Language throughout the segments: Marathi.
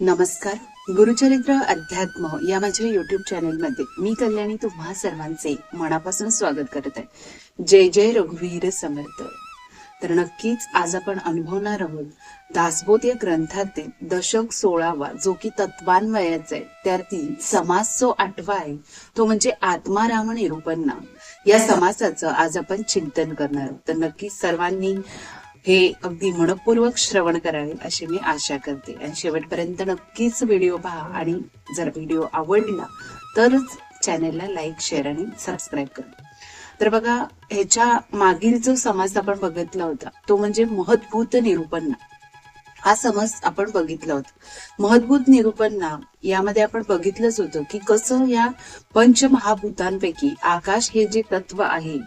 नमस्कार. गुरुचरित्र अध्यात्म या माझ्या युट्यूब चॅनलमध्ये मी कल्याणी तुम्हा सर्वांचे मनापासून स्वागत करत आहे. जय जय रघुवीर समर्थ. तर नक्कीच आज आपण अनुभवणार आहोत दासबोध या ग्रंथातील दशक सोळावा जो की तत्वान्वयाचा आहे. त्यातील समास जो आठवा आहे तो म्हणजे आत्माराम नाम. या समासाचं आज आपण चिंतन करणार आहोत. तर नक्कीच सर्वांनी हे अगदी मनपूर्वक श्रवण करावे अशी मी आशा करते. आणि शेवटपर्यंत नक्कीच व्हिडिओ पहा आणि जर व्हिडिओ आवडला तरच चॅनेलला लाईक शेअर आणि सबस्क्राईब करा. तर बघा ह्याच्या मागील जो समाज आपण बघितला होता तो म्हणजे महत्भूत निरूपण. हा समज आपण बघितला होता. महत्भूत निरूपणा यामध्ये आपण बघितलंच होतं की कसं या पंचमहाभूतांपैकी आकाश हे जे तत्व आहे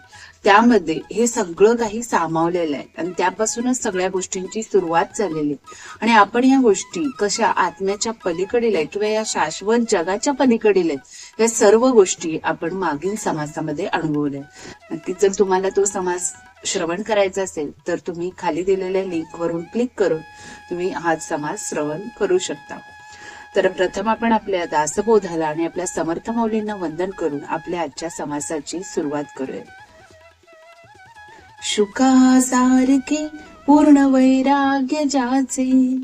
त्यामध्ये हे सगळं काही सामावलेलं आहे. आणि त्यापासूनच सगळ्या गोष्टींची सुरुवात झालेली आहे. आणि आपण या गोष्टी कशा आत्म्याच्या पलीकडील आहेत किंवा या शाश्वत जगाच्या पलीकडील आहेत या सर्व गोष्टी आपण मागील समासामध्ये अनुभवल्या नक्कीच जर तुम्हाला तो समास श्रवण करायचा असेल तर तुम्ही खाली दिलेल्या लिंक वरून क्लिक करून तुम्ही हा समास श्रवण करू शकता. तर प्रथम आपण आपल्या दासबोधाला आणि आपल्या समर्थ मौलींना वंदन करून आपल्या आजच्या समासाची सुरुवात करूया. शुकासारखे पूर्ण वैराग्य ज्याचे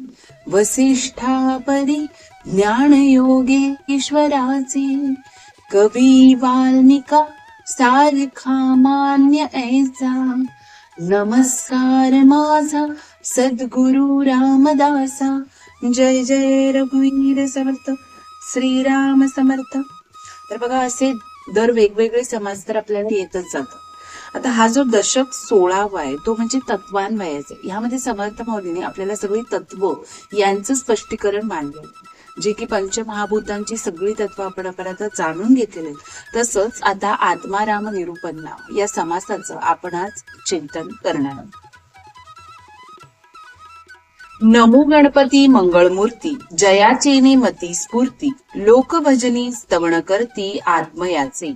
वसिष्ठा परी ज्ञान योगे ईश्वराचे. कवी वाल्मिका सारखा मान्य ऐसा. नमस्कार माझा सद्गुरु रामदासा. जय जय रघुवीर समर्थ श्रीराम समर्थ. तर बघा असे दर वेगवेगळे समाज तर आपल्याला येतच जातात. आता हा जो दशक सोळावा आहे तो म्हणजे तत्वान्वयाचा आहे. यामध्ये समर्थ मौलीने आपल्याला सगळी तत्व यांचं स्पष्टीकरण मांडलं. जे की पंचमहाभूतांची सगळी तत्व आपण आपण आता जाणून घेतलेले तसंच आता आत्माराम निरूपन्ना या समासाचं आपण आज चिंतन करणार आहोत. नमो गणपती मंगळमूर्ती जयाचेने मती स्फूर्ती लोकभजनी स्तवण करती आत्मयाचे.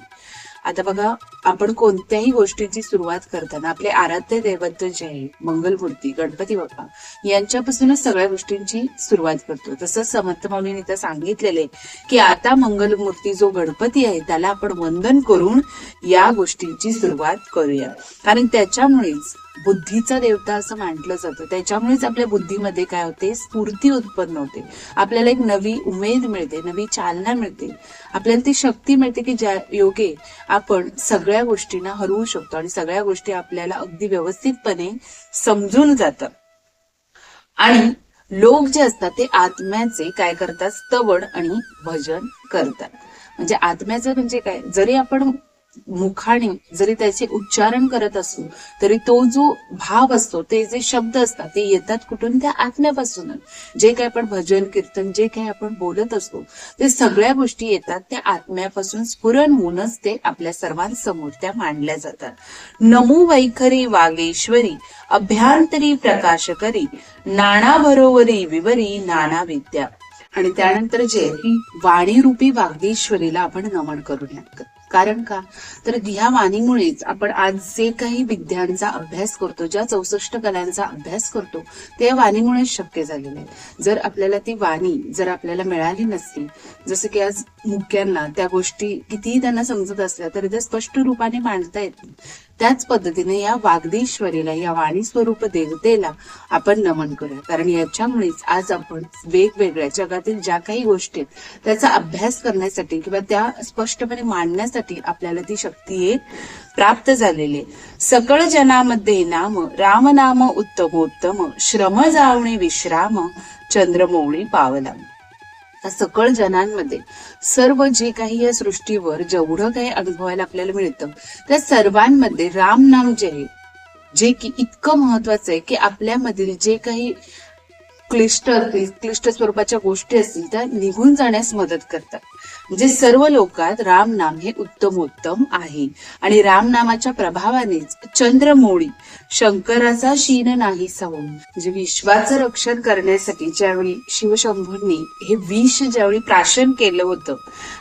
आता बघा आपण कोणत्याही गोष्टीची सुरुवात करताना आपले आराध्य दैवत जे आहे मंगलमूर्ती गणपती बाप्पा यांच्यापासूनच सगळ्या गोष्टींची सुरुवात करतो. तसंच समर्थ माऊलीने तर सांगितलेले की आता मंगलमूर्ती जो गणपती आहे त्याला आपण वंदन करून या गोष्टींची सुरुवात करूया. कारण त्याच्यामुळेच बुद्धीचा देवता असं मांडलं जातं. त्याच्यामुळेच आपल्या बुद्धीमध्ये काय होते? स्फूर्ती उत्पन्न होते. आपल्याला एक नवी उमेद मिळते नवी चालना मिळते. आपल्याला ती शक्ती मिळते की ज्या योगे आपण सगळ्या गोष्टींना हरवू शकतो आणि सगळ्या गोष्टी आपल्याला अगदी व्यवस्थितपणे समजून जातात. आणि लोक जे असतात ते आत्म्याचे काय करतात? स्तवण आणि भजन करतात. म्हणजे आत्म्याचं म्हणजे काय? जरी आपण मुखाने जरी त्याचे उच्चारण करत असू तरी तो जो भाव असतो ते जे शब्द असतात ते येतात कुठून? त्या आत्म्यापासूनच जे काय आपण भजन कीर्तन जे काही आपण बोलत असतो ते सगळ्या गोष्टी येतात. त्या आत्म्यापासून स्फुरण होऊनच ते आपल्या सर्वांसमोर त्या मांडल्या जातात. नमो वैखरी वागेश्वरी अभ्यांतरी प्रकाश करी नाना बरोवरी विवरी नाना विद्या. आणि त्यानंतर जे ही वाणी आपण नमन करूया कारण का तर ह्या वाणीमुळेच आपण आज जे काही विद्यांचा अभ्यास करतो ज्या चौसष्ट कलांचा अभ्यास करतो ते या वाणीमुळेच शक्य झालेलं आहे जर आपल्याला ती वाणी जर आपल्याला मिळाली नसती जसं की आज मुख्यांना त्या गोष्टी कितीही त्यांना समजत असल्या तरी त्या स्पष्ट रूपाने मांडता येत नाही. त्याच पद्धतीने या वागदेश्वरीला या वाणी स्वरूप देवतेला आपण नमन करूया. कारण याच्यामुळेच आज आपण वेगवेगळ्या जगातील ज्या काही गोष्टी आहेत त्याचा अभ्यास करण्यासाठी किंवा त्या स्पष्टपणे मांडण्यासाठी आपल्याला ती शक्ती एक प्राप्त झालेली आहे. सकळ जनामध्ये नाम राम नाम उत्तमोत्तम श्रम जावणे विश्राम चंद्रमौळी पावला या सकळ जनांमध्ये सर्व जे काही या सृष्टीवर जेवढं काही अनुभवायला आपल्याला मिळतं त्या सर्वांमध्ये राम नाम जे आहे जे की इतकं महत्वाचं आहे की आपल्यामधील जे काही क्लिष्ट असतील क्लिष्ट स्वरूपाच्या गोष्टी असतील त्या निघून जाण्यास मदत करतात. म्हणजे सर्व लोकात राम नाम हे उत्तमोत्तम आहे. आणि राम नामाच्या प्रभावानेच चंद्रमोळी शंकराचा शीन नाही सावून म्हणजे विश्वाचं रक्षण करण्यासाठी ज्यावेळी शिवशंभूंनी हे विष ज्यावेळी प्राशन केलं होतं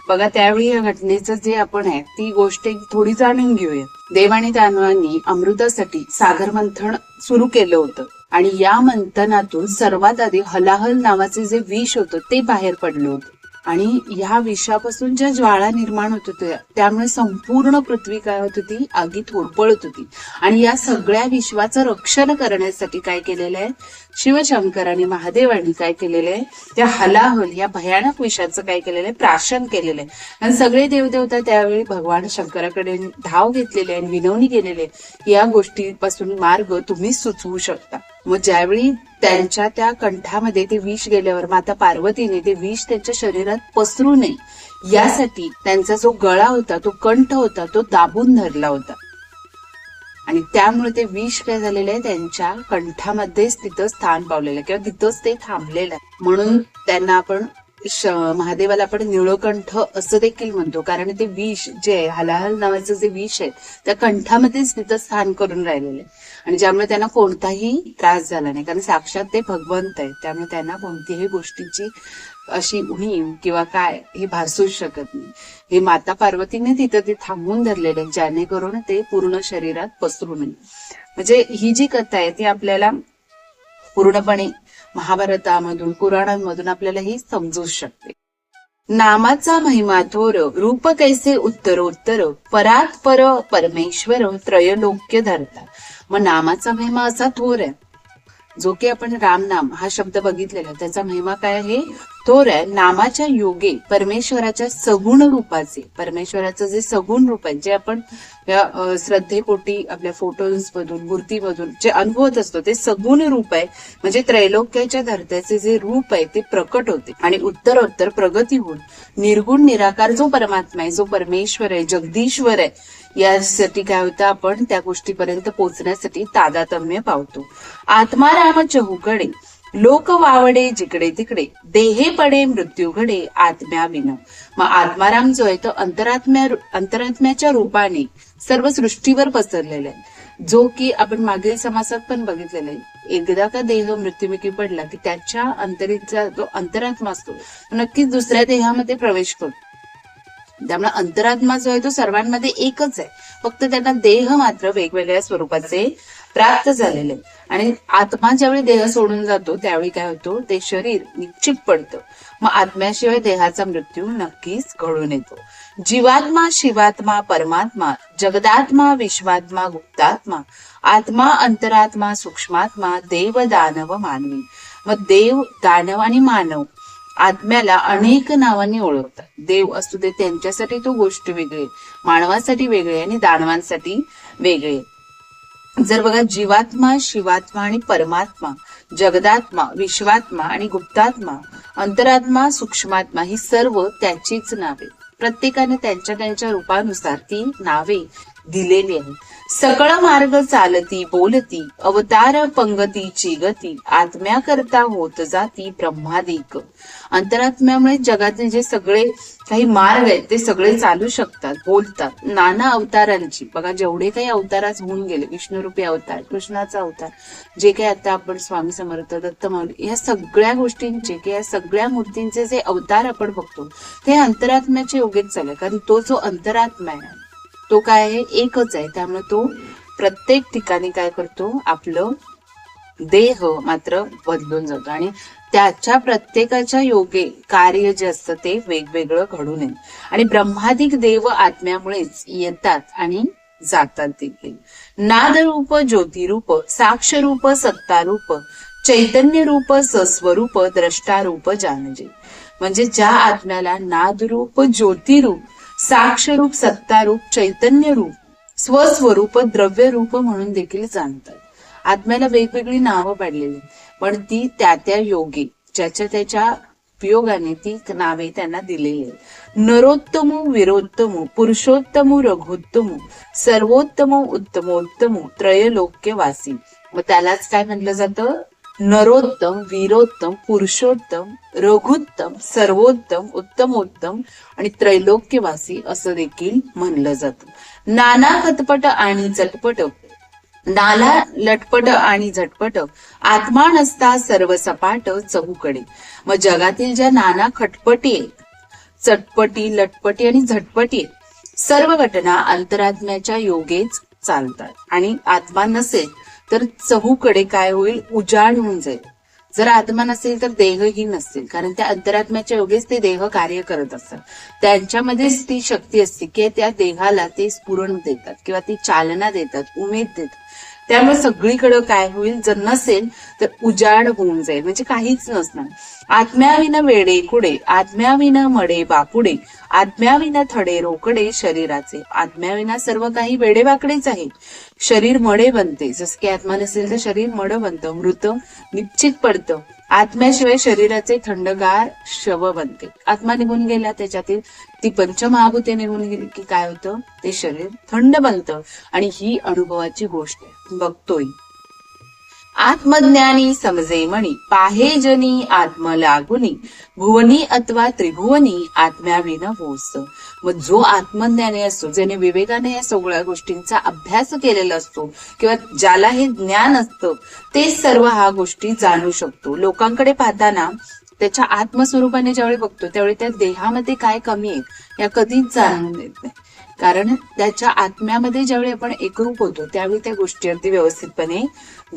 बघा त्यावेळी या घटनेचं जे आपण आहे ती गोष्ट थोडी जाणून घेऊया. देव आणि दानवांनी अमृतासाठी सागर मंथन सुरू केलं होतं. आणि या मंथनातून सर्वात आधी हलाहल नावाचे जे विष होतं ते बाहेर पडलं होतं. आणि ह्या विषापासून ज्या ज्वाळा निर्माण होत होत्या त्यामुळे संपूर्ण पृथ्वी काय होत होती? आगीत होरपळत होती. आणि या सगळ्या विश्वाचं रक्षण करण्यासाठी काय केलेलं आहे? शिवशंकर आणि महादेवांनी काय केलेलं आहे? त्या हलाहल या भयानक विषाचं काय केलेलं आहे? प्राशन केलेलं आहे. आणि सगळे देवदेवता त्यावेळी भगवान शंकराकडे धाव घेतलेले आणि विनवणी केलेली आहे या गोष्टीपासून मार्ग तुम्ही सुचवू शकता. मग ज्यावेळी त्यांच्या त्या कंठामध्ये ते विष गेल्यावर माता पार्वतीने ते विष त्यांच्या शरीरात पसरू नये. यासाठी त्यांचा जो गळा होता तो कंठ होता तो दाबून धरला होता. आणि त्यामुळे ते विष काय झालेलं आहे? त्यांच्या कंठामध्येच तिथं स्थान पावलेलं आहे. किंवा तिथंच ते थांबलेलं आहे. म्हणून त्यांना आपण महादेवाला आपण निळकंठ असं देखील म्हणतो. कारण ते विष जे आहे हलाहल नावाचं जे विष आहे त्या कंठामध्येच तिथं स्थान करून राहिलेलं आहे. आणि ज्यामुळे त्यांना कोणताही त्रास झाला नाही. कारण साक्षात ते भगवंत आहे त्यामुळे त्यांना कोणतीही गोष्टीची अशी उणीव किंवा काय हे भासूच शकत नाही. हे माता पार्वतीने तिथं ते थांबवून धरलेले आहे, जेणेकरून ते पूर्ण शरीरात पसरू नये म्हणजे ही जी कथा आहे ती आपल्याला पूर्णपणे महाभारतामधून पुराणांमधून आपल्याला ही समजू शकते. नामाचा महिमा थोर रूप कैसे उत्तरोत्तर? परात पर परमेश्वर त्रयलोक्य धरता. मग नामाचा महिमा असा थोर आहे. जो की आपण रामनाम हा शब्द बघितलेला त्याचा महिमा काय आहे? थोर आहे नामाच्या योगे परमेश्वराच्या सगुण रूपाचे परमेश्वराचं जे सगुण रूप आहे जे आपण या श्रद्धेपोटी आपल्या फोटोज मधून मूर्तीमधून जे अनुभवत असतो ते सगुण रूप आहे. म्हणजे त्रैलोक्याच्या धर्त्याचे जे रूप आहे ते प्रकट होते. आणि उत्तरोत्तर प्रगती होऊन निर्गुण निराकार जो परमात्मा आहे जो परमेश्वर आहे जगदीश्वर आहे यासाठी काय होतं आपण त्या गोष्टीपर्यंत पोहोचण्यासाठी तादातम्य पावतो. आत्माराम राम लोक वावडे जिकडे तिकडे देहे पडे मृत्यू घडे आत्म्या विन. मग आत्माराम जो आहे तो अंतरात्म्या अंतरात्म्याच्या रूपाने सर्व सृष्टीवर पसरलेला आहे. जो की आपण मागील समासात पण बघितलेला आहे. एकदा का देह मृत्युमुखी पडला की त्याच्या अंतरीचा जो अंतरात्मा असतो नक्कीच दुसऱ्या देहामध्ये प्रवेश करतो. त्यामुळे अंतरात्मा जो आहे तो सर्वांमध्ये एकच आहे. फक्त त्यांना देह मात्र वेगवेगळ्या स्वरूपाचे प्राप्त झालेले आहे. आणि आत्मा ज्यावेळी देह सोडून जातो त्यावेळी काय होतो ते शरीर निश्चित पडतं मग आत्म्याशिवाय देहाचा मृत्यू नक्कीच घडून येतो जीवात्मा शिवात्मा परमात्मा जगदात्मा विश्वात्मा गुप्तात्मा आत्मा अंतरात्मा सूक्ष्मात्मा देव दानव मानवी मग देव दानव आणि मानव आत्म्याला अनेक नावांनी ओळखतात देव असू दे त्यांच्यासाठी तो गोष्ट वेगळी आहे. मानवासाठी वेगळी आहे आणि दानवांसाठी वेगळी आहे. जर बघा जीवात्मा शिवात्मा आणि परमात्मा जगदात्मा विश्वात्मा आणि गुप्तात्मा अंतरात्मा सूक्ष्मात्मा ही सर्व त्याचीच नावे. प्रत्येकाने त्यांच्या त्यांच्या रूपानुसार ती नावे दिलेली आहे सकळ मार्ग चालती बोलती अवतार पंगतीची गती आत्म्याकरता होत जाती ब्रह्मादिक. अंतरात्म्यामुळे जगातले जे सगळे काही मार्ग आहेत ते सगळे चालू शकतात बोलतात. नाना अवतारांची. बघा जेवढे काही अवताराच होऊन गेले विष्णुरूपी अवतार कृष्णाचा अवतार जे काही आता आपण स्वामी समर्थ दत्त माऊली या सगळ्या गोष्टींचे किंवा या सगळ्या मूर्तींचे जे अवतार आपण बघतो ते अंतरात्म्याचे योगेच चालले. कारण तो जो अंतरात्मा आहे तो काय आहे? एकच आहे. त्यामुळे तो प्रत्येक ठिकाणी काय करतो? आपलं देह मात्र बदलून जातो. आणि त्याच्या प्रत्येकाच्या योगे कार्य जे असतं ते वेगवेगळं घडून येईल आणि ब्रह्मादिक देव आत्म्यामुळेच येतात आणि जातात देखील. नादरूप ज्योतिरूप साक्षरूप सत्तारूप चैतन्य रूप सस्वरूप द्रष्टारूप जानजे. म्हणजे ज्या आत्म्याला नादरूप ज्योतिरूप साक्षरूप सत्तारूप चैतन्य रूप स्वस्वरूप द्रव्य रूप म्हणून देखील जाणतात. आत्म्याला वेगवेगळी नावं पाडलेली. पण ती त्या त्या योगी ज्याच्या त्याच्या उपयोगाने ती नावे त्यांना दिलेली. आहेत नरोत्तम विरोत्तम पुरुषोत्तम रघुत्तम सर्वोत्तम उत्तमोत्तम त्रयलोक्य वासी. मग त्यालाच काय म्हणलं जातं? नरोत्तम वीरोत्तम पुरुषोत्तम रघुत्तम सर्वोत्तम उत्तमोत्तम आणि त्रैलोक्यवासी असं देखील म्हणलं जातं. नाना खतपट आणि चटपट नाला लटपट आणि झटपट आत्मा नसता सर्व सपाट चहूकडे. मग जगातील ज्या नाना खटपटी आहेत चटपटी लटपटी आणि झटपटी आहेत सर्व घटना अंतरात्म्याच्या योगेच चालतात. आणि आत्मा नसेल तर चहूकडे काय होईल? उजाड होऊन जाईल. जर आत्मा नसेल तर देहही नसेल. कारण त्या अंतरात्म्याच्या योगेच ते देह कार्य करत असतात. त्यांच्यामध्येच ती शक्ती असते की त्या देहाला ते स्फुरण देतात किंवा ती चालना देतात उमेद देतात. त्यामुळे सगळीकडे काय होईल? जर नसेल तर उजाड होऊन जाईल. म्हणजे काहीच नसणार. आत्म्याविना वेडे कुडे आत्म्याविना मडे बापुडे आत्म्याविना थडे रोकडे शरीराचे. आत्म्याविना सर्व काही वेडेवाकडेच आहे. शरीर मडे बनते. जसं की आत्मा नसेल तर शरीर मड बनतं. मृत निश्चित पडतं. आत्म्याशिवाय शरीराचे थंडगार शव बनते. आत्मा निघून गेला त्याच्यातील ती पंचमहाभूते निघून गेली की काय होतं? ते शरीर थंड बनतं. आणि ही अनुभवाची गोष्ट आहे. बघतोय. आत्मज्ञानी समजे म्हणी पाहेजनी आत्म लागुनी भुवनी अथवा त्रिभुवनी आत्म्याविन होस मग जो आत्मज्ञानी असतो ज्याने विवेकाने या सगळ्या गोष्टींचा अभ्यास केलेला असतो किंवा ज्याला हे ज्ञान असतं ते सर्व हा गोष्टी जाणू शकतो. लोकांकडे पाहताना त्याच्या आत्मस्वरूपाने ज्यावेळी बघतो त्यावेळी त्या देहामध्ये काय कमी आहे या कधीच जाणून देत नाही. कारण त्याच्या आत्म्यामध्ये ज्यावेळी आपण एकरूप होतो त्यावेळी त्या गोष्टी अगदी व्यवस्थितपणे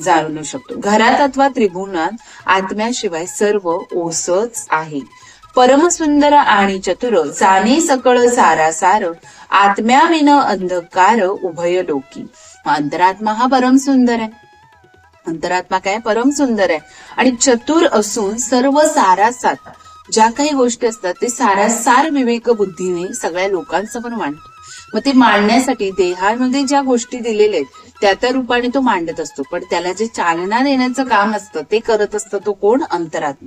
जाणू शकतो. घरात अथवा त्रिभुवनात आत्म्याशिवाय सर्व ओसच आहे. परमसुंदर आणि चतुर जाणे सकळ सारासार आत्म्याविन अंधकार उभय लोकी. अंतरात्मा हा परम सुंदर आहे. अंतरात्मा काय? परम सुंदर आहे. आणि चतुर असून सर्व सारासात ज्या काही गोष्टी असतात ते सारासार विवेक बुद्धीने सगळ्या लोकांचं पण मांडतो. मग ते मांडण्यासाठी देहामध्ये ज्या गोष्टी दिलेल्या आहेत त्या त्या रूपाने तो मांडत असतो. पण त्याला जे चालना देण्याचं काम असतं ते करत असतं तो कोण? अंतरात्मा.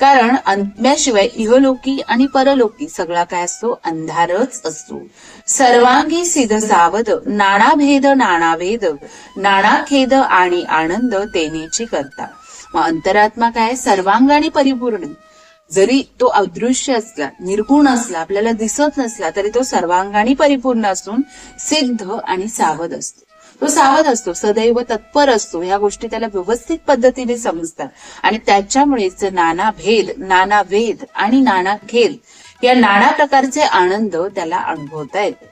कारण आत्म्याशिवाय इहलोकी आणि परलोकी सगळा काय असतो? अंधारच असतो. सर्वांगी सिद्ध सावध नाना भेद नाना भेद नाना खेद आणि आनंद देण्याची करता. मग अंतरात्मा काय? सर्वांगाने परिपूर्ण. जरी तो अदृश्य असला निर्गुण असला आपल्याला दिसत नसला तरी तो सर्वांगाणी परिपूर्ण असून सिद्ध आणि सावध असतो. तो सावध असतो सदैव तत्पर असतो. ह्या गोष्टी त्याला व्यवस्थित पद्धतीने समजतात. आणि त्याच्यामुळेच नाना भेद नाना वेद आणि नाना खेल या नाना प्रकारचे आनंद त्याला अनुभवता येतो.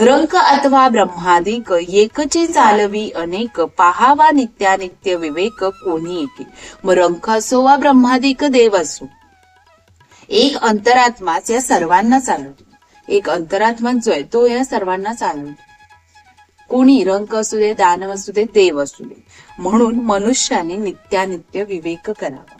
रंक अथवा ब्रह्मादिक एकचे चालवी अनेक पाहावा नित्यानित्य विवेक कोणी एके मग रंक असो वा ब्रह्मादिक देव असो एक अंतरात्माच या सर्वांना चालवतो एक अंतरात्मा जो आहे तो या सर्वांना चालवतो कोणी रंक असू दे दानव असू दे देव असू दे म्हणून मनुष्याने नित्यानित्य विवेक करावा.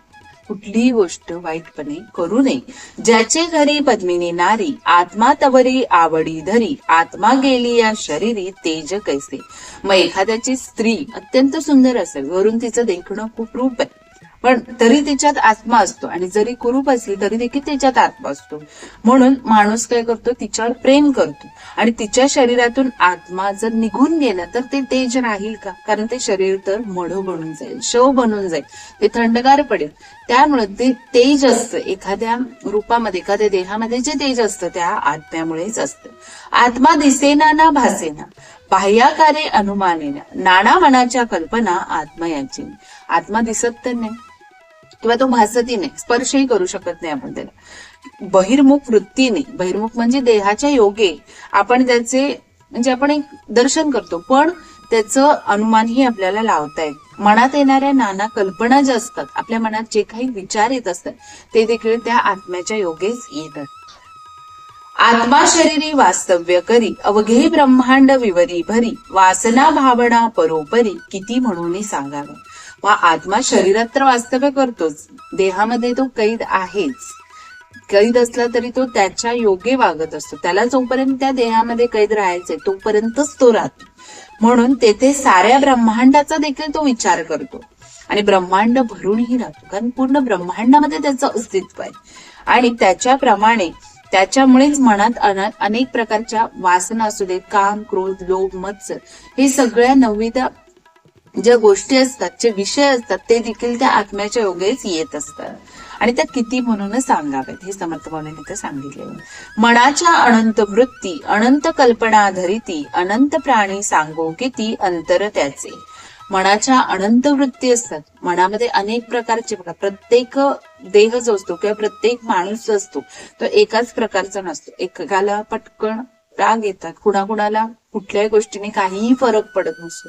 कुठलीही गोष्ट वाईटपणे करू नये. ज्याचे घरी पद्मिनी नारी आत्मा तवरी आवडी धरी आत्मा गेली या शरीरी तेज कैसे? मग एखाद्याची स्त्री अत्यंत सुंदर असेल वरून तिचं देखणं खूप रूप आहे. पण तरी तिच्यात आत्मा असतो. आणि जरी कुरूप असली तरी देखील तिच्यात आत्मा असतो. म्हणून माणूस काय करतो? तिच्यावर प्रेम करतो. आणि तिच्या शरीरातून आत्मा जर निघून गेला तर ते तेज राहील का? कारण ते शरीर तर मढ बनून जाईल शव बनून जाईल. ते थंडगार पडेल. त्यामुळे ते तेज असतं. एखाद्या रूपामध्ये एखाद्या देहामध्ये जे तेज असतं त्या आत्म्यामुळेच असतं. आत्मा दिसेना ना भासेना. बाह्याकारे अनुमानेना. नाना मनाच्या कल्पना आत्मयाची आत्मा दिसत तर नाही. किंवा तो भासतीने स्पर्शही करू शकत नाही आपण त्याला. बहिर्मुख वृत्तीने बहिर्मुख म्हणजे देहाच्या योगे. आपण त्याचे म्हणजे आपण एक दर्शन करतो पण त्याचं अनुमानही आपल्याला लावता येत मनात येणाऱ्या नाना कल्पना ज्या असतात आपल्या मनात जे काही विचार येत असतात ते देखील त्या आत्म्याच्या योगेच येतात. आत्मा शरीरी वास्तव्य करी अवघे ब्रह्मांड विवरी भरी वासना भावना परोपरी किती म्हणून सांगावं? वा आत्मा शरीरात तर वास्तव्य करतोच. देहामध्ये तो कैद आहेच. कैद असला तरी तो त्याच्या योगे वागत असतो. त्याला जोपर्यंत त्या देहामध्ये कैद राहायचंय तोपर्यंतच तो राहतो. म्हणून तेथे साऱ्या ब्रह्मांडाचा देखील तो विचार करतो. आणि ब्रह्मांड भरूनही राहतो. कारण पूर्ण ब्रह्मांडामध्ये त्याचं अस्तित्व आहे. आणि त्याच्याप्रमाणे त्याच्यामुळेच मनात अना- अनेक प्रकारच्या वासना असू देत काम क्रोध लोभ मत्सर हे सगळ्या नवविधा ज्या गोष्टी असतात जे विषय असतात ते देखील त्या आत्म्याच्या योगेच येत असतात. आणि त्या किती म्हणून सांगाव्यात हे समर्थ भावनेने सांगितले मनाच्या अनंत वृत्ती अनंत कल्पना धरिती अनंत प्राणी सांगो किती अंतर त्याचे. मनाच्या अनंत वृत्ती असतात. मनामध्ये अनेक प्रकारचे बघा प्रत्येक देह जो असतो किंवा प्रत्येक माणूस जो असतो तो एकाच प्रकारचा नसतो. एकाला पटकन राग येतात. कुणाकुणाला कुठल्याही गोष्टीने काहीही फरक पडत नसतो.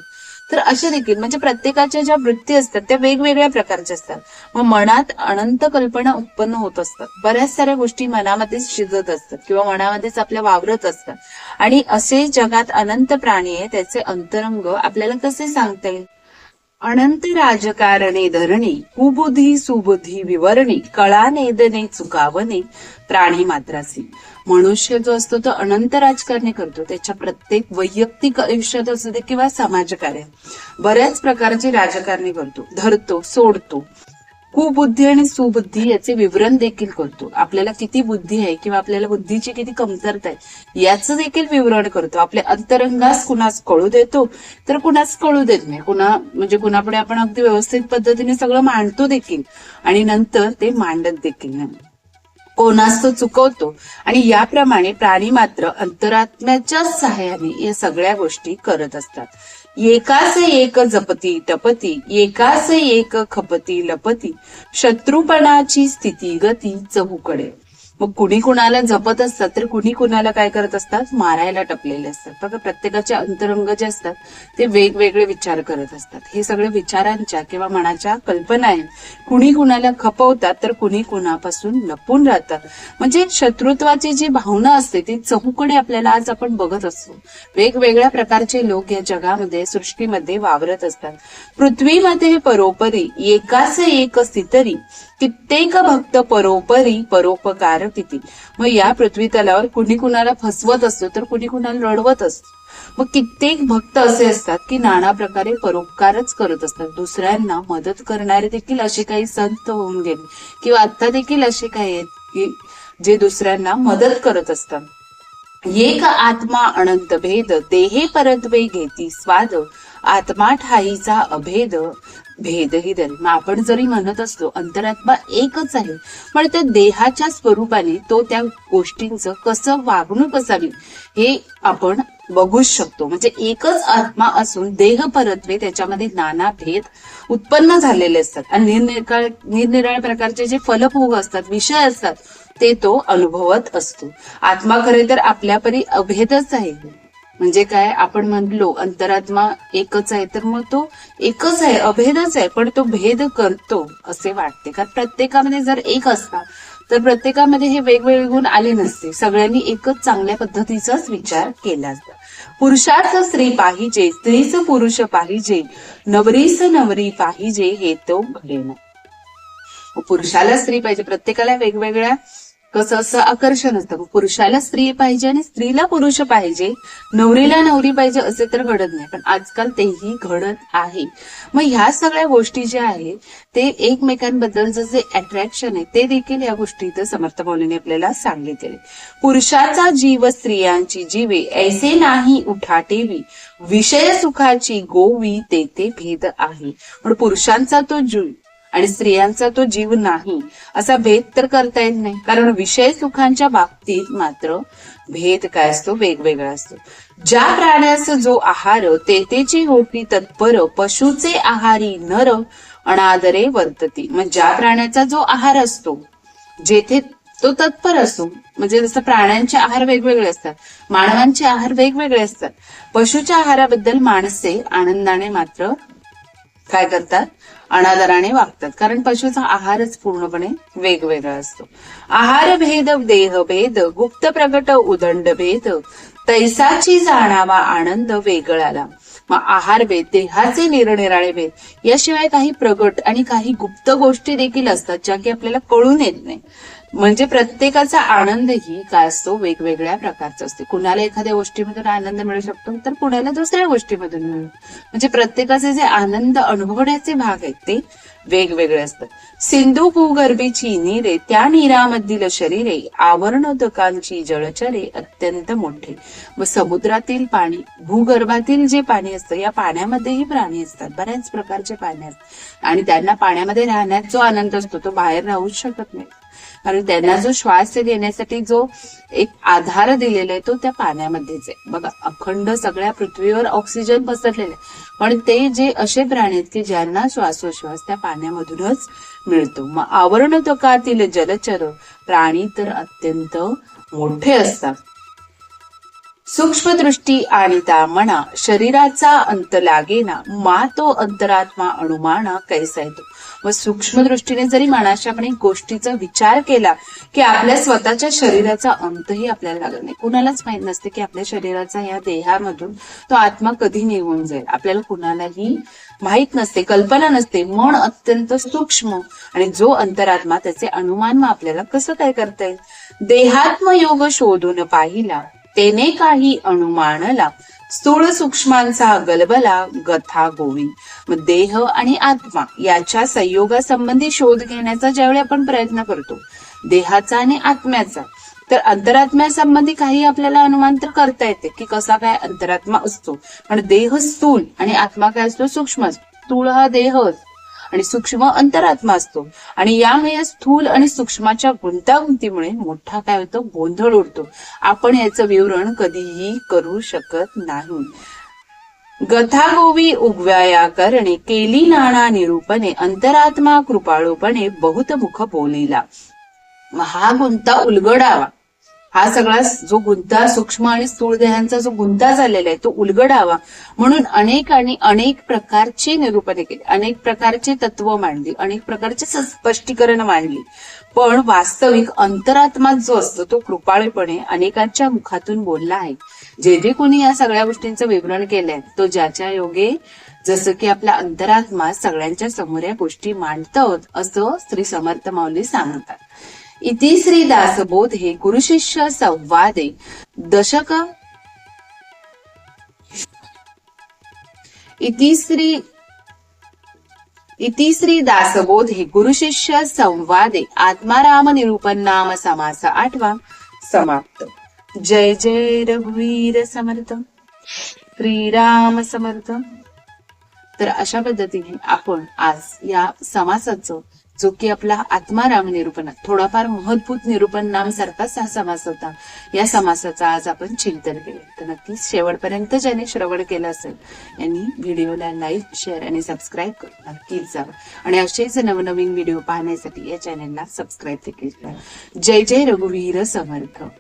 तर असे देखील म्हणजे प्रत्येकाच्या ज्या वृत्ती असतात त्या वेगवेगळ्या प्रकारच्या असतात. मग मनात अनंत कल्पना उत्पन्न होत असतात. बऱ्याच साऱ्या गोष्टी मनामध्येच शिजत असतात किंवा मनामध्येच आपल्या वावरत असतात. आणि असे जगात अनंत प्राणी आहे त्याचे अंतरंग आपल्याला कसे सांगता येईल? अनंत राजकारणे धरणे कुबुधी सुबुधी विवरणे कळा नेदने चुकावणे प्राणी मात्रासी. मनुष्य जो असतो तो अनंत राजकारणी करतो. त्याच्या प्रत्येक वैयक्तिक आयुष्यात असू दे किंवा समाजकार्य. बऱ्याच प्रकारची राजकारणी करतो. धरतो सोडतो. कुबुद्धी आणि सुबुद्धी याचे विवरण देखील करतो. आपल्याला किती बुद्धी आहे किंवा आपल्याला बुद्धीची किती कमतरता आहे याचं देखील विवरण करतो. आपल्या अंतरंगास कुणास कळू देतो तर कुणास कळू देत नाही. कुणा म्हणजे कुणापुढे आपण अगदी व्यवस्थित पद्धतीने सगळं मांडतो देखील. आणि नंतर ते मांडत देखील नाही. कोणास तो चुकवतो? आणि याप्रमाणे प्राणी मात्र अंतरात्म्याच्या सहाय्याने या सगळ्या गोष्टी करत असतात. एकाच एक जपती टपती. एकाच एक खपती लपती. शत्रुपणाची स्थिती गती चहूकडे. मग कुणी कुणाला जपत असतात तर कुणी कुणाला काय करत असतात? मारायला टपलेले असतात. बघा प्रत्येकाचे अंतरंग जे असतात ते वेगवेगळे विचार करत असतात. हे सगळे विचारांच्या किंवा मनाच्या कल्पना आहेत. कुणी कुणाला खपवतात तर कुणी कुणापासून लपून राहतात. म्हणजे शत्रुत्वाची जी भावना असते ती चहूकडे आपल्याला आज आपण बघत असतो. वेगवेगळ्या प्रकारचे लोक या जगामध्ये सृष्टीमध्ये वावरत असतात. पृथ्वीमध्ये परोपरी एकाच एक स्थितरी कित्येक भक्त परोपरी परोपकार किती मग या पृथ्वी तलावर कुणी कुणाला फसवत असतो तर कुणी कुणाला रडवत असतो. मग कित्येक भक्त असे असतात की नाना प्रकारे परोपकारच करत असतात. दुसऱ्यांना मदत करणारे देखील असे काही संत होऊन गेले. किंवा आता देखील असे काही आहेत की जे दुसऱ्यांना मदत करत असतात. एक आत्मा अनंत भेद देहे परत्वे घेती स्वाद. आत्मा ठाईचा अभेद भेदही दरी मग आपण जरी म्हणत असलो अंतरात्मा एकच आहे. पण त्या देहाच्या स्वरूपाने तो त्या गोष्टींचं कसं वागणूक असावी हे आपण बघूच शकतो. म्हणजे एकच आत्मा असून देह परत्वे त्याच्यामध्ये नाना भेद उत्पन्न झालेले असतात. आणि निरनिराळ निरनिराळ्या प्रकारचे जे फलभोग असतात विषय असतात ते तो अनुभवत असतो. आत्मा खरे तर आपल्यापरी अभेदच आहे. म्हणजे काय आपण म्हणलो अंतरात्मा एकच आहे तर मग तो एकच आहे अभेदच आहे पण तो भेद करतो असे वाटते. कारण प्रत्येकामध्ये जर एक असता तर प्रत्येकामध्ये हे वेगवेगळे गुण आले नसते. सगळ्यांनी एकच चांगल्या पद्धतीचाच विचार केला असता. पुरुषार्थ स्त्री पाहिजे स्त्रीच पुरुष पाहिजे नवरीच नवरी पाहिजे हे तो घडेना पुरुषाला स्त्री पाहिजे प्रत्येकाला वेगवेगळ्या कसं असं आकर्षण असतं. पुरुषाला स्त्री पाहिजे आणि स्त्रीला पुरुष पाहिजे. नवरीला नवरी पाहिजे असे तर घडत नाही. पण आजकाल तेही घडत आहे. मग ह्या सगळ्या गोष्टी ज्या आहेत ते एकमेकांबद्दलचं जे अट्रॅक्शन आहे ते देखील या गोष्टी इथं समर्थ मौलीने आपल्याला सांगितले पुरुषाचा जीव स्त्रियांची जीवे. ऐसे नाही उठाटेवी विषय सुखाची गोवी तेथे भेद आहे. पण पुरुषांचा तो जीव आणि स्त्रियांचा तो जीव नाही असा भेद तर करता येत नाही. कारण विषय सुखांच्या बाबतीत मात्र भेद काय असतो? वेगवेगळा असतो. ज्या प्राण्यास जो आहार तेतेची होती तत्पर पशुचे आहारी नर अनादरे वर्तती. मग ज्या प्राण्याचा जो आहार असतो जेथे तो तत्पर असतो म्हणजे जसं प्राण्यांचे आहार वेगवेगळे असतात मानवांचे आहार वेगवेगळे असतात. पशुच्या आहाराबद्दल माणसे आनंदाने मात्र काय करतात? अनादराने वागतात. कारण पशुचा आहारच पूर्णपणे वेगवेगळा असतो. आहार भेद देह भेद गुप्त प्रगट उदंड भेद तैसाची जाणावा आनंद वेगळाला. मग आहार भेद देहाचे निरनिराळे भेद याशिवाय काही प्रगट आणि काही गुप्त गोष्टी देखील असतात ज्या की आपल्याला कळून येत नाही. म्हणजे प्रत्येकाचा आनंदही काय असतो? वेगवेगळ्या प्रकारचा असतो. कुणाला एखाद्या गोष्टीमधून आनंद मिळू शकतो तर कुणाला दुसऱ्या गोष्टीमधून मिळू. म्हणजे प्रत्येकाचे जे आनंद अनुभवण्याचे भाग आहेत ते वेगवेगळे असतात. सिंधू भूगर्भीची नीरे त्या नीरामधील शरीरे आवरणोदकांची जळचरे अत्यंत मोठे. व समुद्रातील पाणी भूगर्भातील जे पाणी असतं या पाण्यामध्येही प्राणी असतात. बऱ्याच प्रकारचे पाणी असतात. आणि त्यांना पाण्यामध्ये राहण्यात जो आनंद असतो तो बाहेर राहूच शकत नाही. कारण त्यांना जो श्वास घेण्यासाठी जो एक आधार दिलेला आहे तो त्या पाण्यामध्येच आहे. बघा अखंड सगळ्या पृथ्वीवर ऑक्सिजन पसरलेलं आहे. पण ते जे असे प्राणी आहेत की ज्यांना श्वासोश्वास त्या पाण्यामधूनच मिळतो. मग आवरण तकातील जलचर प्राणी तर अत्यंत मोठे असतात. सूक्ष्मदृष्टी त्या म्हणा शरीराचा अंत लागेना मा तो अंतरात्मा अनुमाना कैसा येतो व सूक्ष्म दृष्टीने जरी मनाशी आपण एक गोष्टीचा विचार केला की आपल्या स्वतःच्या शरीराचा अंतही आपल्याला लागत नाही. कुणालाच माहीत नसते की आपल्या शरीराचा या देहामधून तो आत्मा कधी निघून जाईल. आपल्याला कुणालाही माहीत नसते कल्पना नसते. मन अत्यंत सूक्ष्म आणि जो अंतरात्मा त्याचे अनुमान मग आपल्याला कसं काय करता येईल? देहात्म योग शोधून पाहिला तेने काही अनुमानला स्थूळ सूक्ष्मांचा गलबला गथा गोवी मग देह आणि आत्मा याच्या संयोगासंबंधी शोध घेण्याचा ज्यावेळी आपण प्रयत्न करतो देहाचा आणि आत्म्याचा तर अंतरात्म्यासंबंधी काही आपल्याला अनुमान तर करता येते की कसा काय अंतरात्मा असतो. पण देह स्थूल आणि आत्मा काय असतो? सूक्ष्म स्थूळ हा देहच आणि सूक्ष्म अंतरात्मा असतो. आणि यामुळे स्थूल आणि सूक्ष्माच्या गुंतागुंतीमुळे मोठा काय होतो? गोंधळ उडतो. आपण याचं विवरण कधीही करू शकत नाही. गथागोवी उगव्याया करणे केली नाना निरूपणे अंतरात्मा कृपाळूपणे बहुत मुख बोलिला. हा गुंता उलगडावा. हा सगळा जो गुंता सूक्ष्म आणि स्थूळ देहांचा जो गुंता झालेला आहे तो उलगडावा. म्हणून अनेक आणि अनेक प्रकारची निरूपणे केली. अनेक प्रकारची तत्व मांडली. अनेक प्रकारचे स्पष्टीकरण मांडली. पण वास्तविक अंतरात्मा जो असतो तो कृपाळपणे अनेकांच्या मुखातून बोलला आहे. जे जे कोणी या सगळ्या गोष्टींचं विवरण केलंय तो ज्याच्या योगे जसं की आपला अंतरात्मा सगळ्यांच्या समोर या गोष्टी मांडतो असं श्री समर्थ माऊली सांगतात. इति श्री दासबोधे गुरुशिष्य संवादे। दशक। इति श्री इति श्री दासबोध गुरुशिष्य संवादे। आत्माराम निरूपण नाम समास आठवा। समाप्त। जय जय रघुवीर समर्थ। श्रीराम समर्थ। तर अशा पद्धतीने आपण आज या समासाचं जो की आपला आत्माराम निरूपण थोडाफार महत्भूत निरूपण नाम सारखाच हा समास होता. या समासाचा आज आपण चिंतन केले. तर नक्कीच शेवटपर्यंत ज्याने श्रवण केलं असेल यांनी व्हिडिओला लाईक शेअर आणि सबस्क्राईब करून नक्कीच जावं. आणि असेच नवनवीन व्हिडिओ पाहण्यासाठी या चॅनेलला सबस्क्राईब देखील करा. जय जय रघुवीर समर्थ.